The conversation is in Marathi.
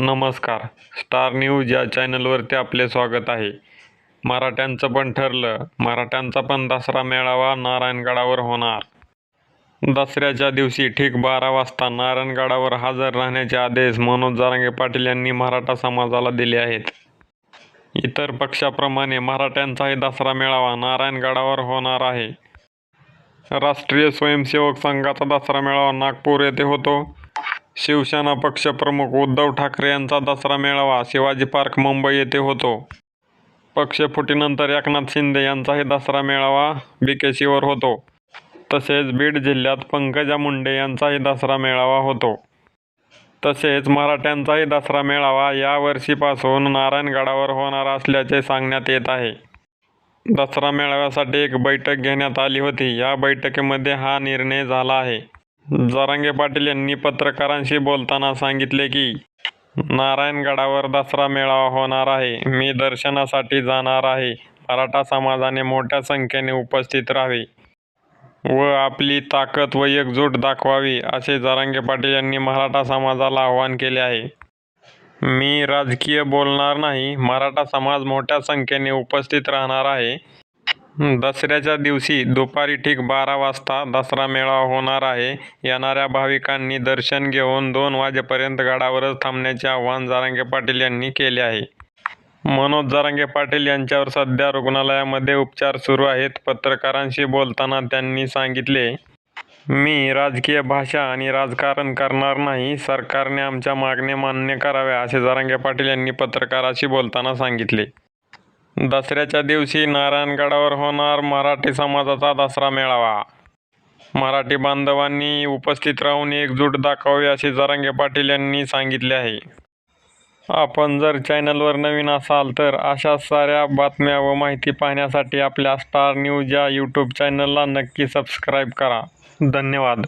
नमस्कार. स्टार न्यूज या चॅनलवरती आपले स्वागत आहे. मराठ्यांचं पण ठरलं. मराठ्यांचा पण दसरा मेळावा नारायणगडावर होणार. दसऱ्याच्या दिवशी ठीक बारा वाजता नारायणगडावर हजर राहण्याचे आदेश मनोज जारांगे पाटील यांनी मराठा समाजाला दिले आहेत. इतर पक्षाप्रमाणे मराठ्यांचाही दसरा मेळावा नारायणगडावर होणार आहे. राष्ट्रीय स्वयंसेवक संघाचा दसरा मेळावा नागपूर येथे होतो. शिवसेना पक्षप्रमुख उद्धव ठाकरे यांचा दसरा मेळावा शिवाजी पार्क मुंबई येथे होतो. पक्षफुटीनंतर एकनाथ शिंदे यांचाही दसरा मेळावा बीकेसीवर होतो. तसेच बीड जिल्ह्यात पंकजा मुंडे यांचाही दसरा मेळावा होतो. तसेच मराठ्यांचाही दसरा मेळावा यावर्षीपासून नारायणगडावर होणार असल्याचे सांगण्यात येत आहे. दसरा मेळाव्यासाठी एक बैठक घेण्यात आली होती. या बैठकीमध्ये हा निर्णय झाला आहे. जरांगे पाटील यांनी पत्रकारांशी बोलताना सांगितले की नारायणगडावर दसरा मेळावा होणार आहे मी दर्शनासाठी जाणार आहे. मराठा समाजाने मोठ्या संख्येने उपस्थित राहावे व आपली ताकद व एकजूट दाखवावी असे जरांगे पाटील यांनी मराठा समाजाला आवाहन केले आहे. मी राजकीय बोलणार नाही मराठा समाज मोठ्या संख्येने उपस्थित राहणार आहे. दसऱ्याच्या दिवशी दुपारी ठीक बारा वाजता दसरा मेळा होणार आहे. येणाऱ्या भाविकांनी दर्शन घेऊन दोन वाजेपर्यंत गडावरच थांबण्याचे आवाहन जारांगे पाटील यांनी केले आहे. मनोज जारांगे पाटील यांच्यावर सध्या रुग्णालयामध्ये उपचार सुरू आहेत पत्रकारांशी बोलताना त्यांनी सांगितले मी राजकीय भाषा आणि राजकारण करणार नाही सरकारने आमच्या मागण्या मान्य कराव्या असे जारांगे पाटील यांनी पत्रकाराशी बोलताना सांगितले. दसऱ्याच्या दिवशी नारायणगडावर होणार मराठी समाजाचा दसरा मेळावा. मराठी बांधवांनी उपस्थित राहून एकजूट दाखवावी असे जरांगे पाटील यांनी सांगितले आहे. आपण जर चॅनलवर नवीन असाल तर अशा साऱ्या बातम्या व माहिती पाहण्यासाठी आपल्या स्टार न्यूज या यूट्यूब चॅनलला नक्की सबस्क्राईब करा. धन्यवाद.